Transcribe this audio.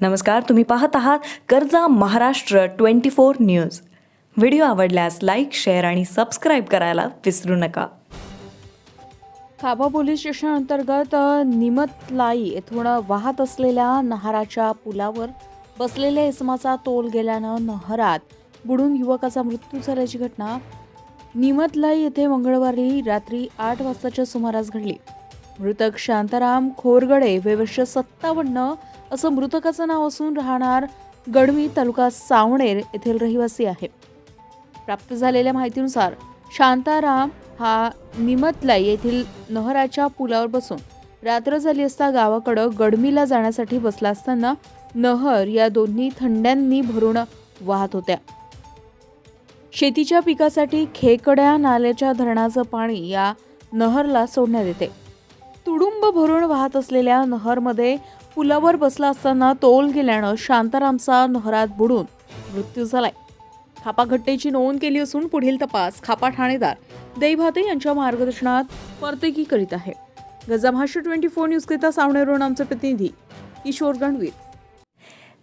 नमस्कार तुम्ही पाहत आहात कर्जा Maharashtra twenty four news. Video आवडल्यास लाईक शेअर आणि सबस्क्राईब करायला विसरू नका. खाबा पोलीस स्टेशन अंतर्गत निमतलाई येथून वाहत असलेल्या नहाराच्या पुलावर बसलेल्या इसमाचा तोल गेल्यानं नहरात बुडून युवकाचा मृत्यू झाल्याची घटना निमतलाई येथे मंगळवारी रात्री आठ वाजताच्या सुमारास घडली. मृतक शांताराम खोरगडे वय वर्ष सत्तावन्न असं मृतकाचं नाव असून राहणार गडवी तालुका सावणेर येथील रहिवासी आहे. प्राप्त झालेल्या माहितीनुसार शांताराम हा निमतलाई येथील नहराच्या पुलावर बसून रात्र झाली असता गावाकडं गडमीला जाण्यासाठी बसला असताना नहर या दोन्ही थंड्यांनी भरून वाहत होत्या. शेतीच्या पिकासाठी खेकड्या नाल्याच्या धरणाचं पाणी या नहरला सोडण्यात येते. भरून वाहत असलेल्या नहरमध्ये पुलावर बसला असताना तोल गेल्यानं शांतारामचा नहरात बुडून मृत्यू झालाय. खापा घटनेची नोंद केली असून पुढील तपास खापा ठाणेदार दैभाते यांच्या मार्गदर्शनात परतेकी करीत आहे. गजा महाराष्ट्र ट्वेंटी फोर न्यूजकरिता सावणेरून आमचे प्रतिनिधी किशोर गणवीर.